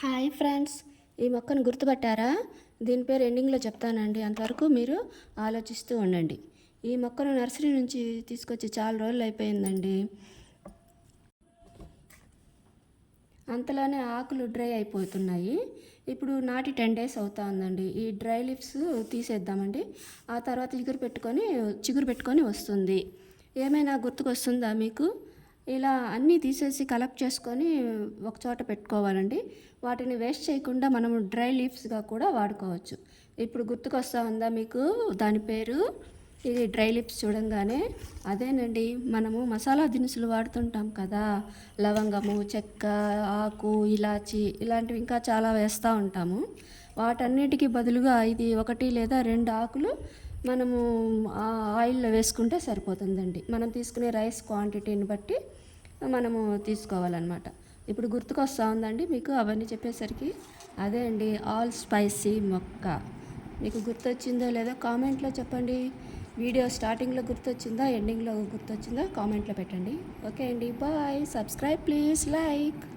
Hi friends ఈ మొక్కను గుర్తుపట్టారా? దీని పేరు ఎండింగ్లో చెప్తానండి. అంతవరకు మీరు ఆలోచిస్తూ ఉండండి. ఈ మొక్కను నర్సరీ నుంచి తీసుకొచ్చి చాలా రోజులు అయిపోయిందండి. అంతలోనే ఆకులు డ్రై అయిపోతున్నాయి. ఇప్పుడు నాటి టెన్ డేస్ అవుతా ఉందండి ఈ డ్రై లీవ్స్ తీసేద్దామండి. ఆ తర్వాత చిగురు పెట్టుకొని చిగురు పెట్టుకొని వస్తుంది. ఏమైనా గుర్తుకొస్తుందా మీకు? ఇలా అన్నీ తీసేసి కలెక్ట్ చేసుకొని ఒక చోట పెట్టుకోవాలండి. వాటిని వేస్ట్ చేయకుండా మనం డ్రై లీవ్స్గా కూడా వాడుకోవచ్చు. ఇప్పుడు గుర్తుకొస్తా ఉందా మీకు? దాని పేరు ఇది డ్రై లిప్స్ చూడంగానే. అదేనండి మనము మసాలా దినుసులు వాడుతుంటాం కదా. లవంగము చెక్క ఆకు ఇలాచి ఇలాంటివి ఇంకా చాలా వేస్తూ ఉంటాము. వాటన్నిటికీ బదులుగా ఇది ఒకటి లేదా రెండు ఆకులు మనము ఆ ఆయిల్లో వేసుకుంటే సరిపోతుందండి. మనం తీసుకునే రైస్ క్వాంటిటీని బట్టి మనము తీసుకోవాలన్నమాట. ఇప్పుడు గుర్తుకొస్తా ఉందండి మీకు అవన్నీ చెప్పేసరికి అదే అండి ఆల్ స్పైసీ మొక్క. మీకు గుర్తొచ్చిందో లేదో కామెంట్లో చెప్పండి. వీడియో స్టార్టింగ్లో గుర్తొచ్చిందా ఎండింగ్లో గుర్తొచ్చిందా కామెంట్లో పెట్టండి. ఓకే అండి బాయ్. Subscribe please like.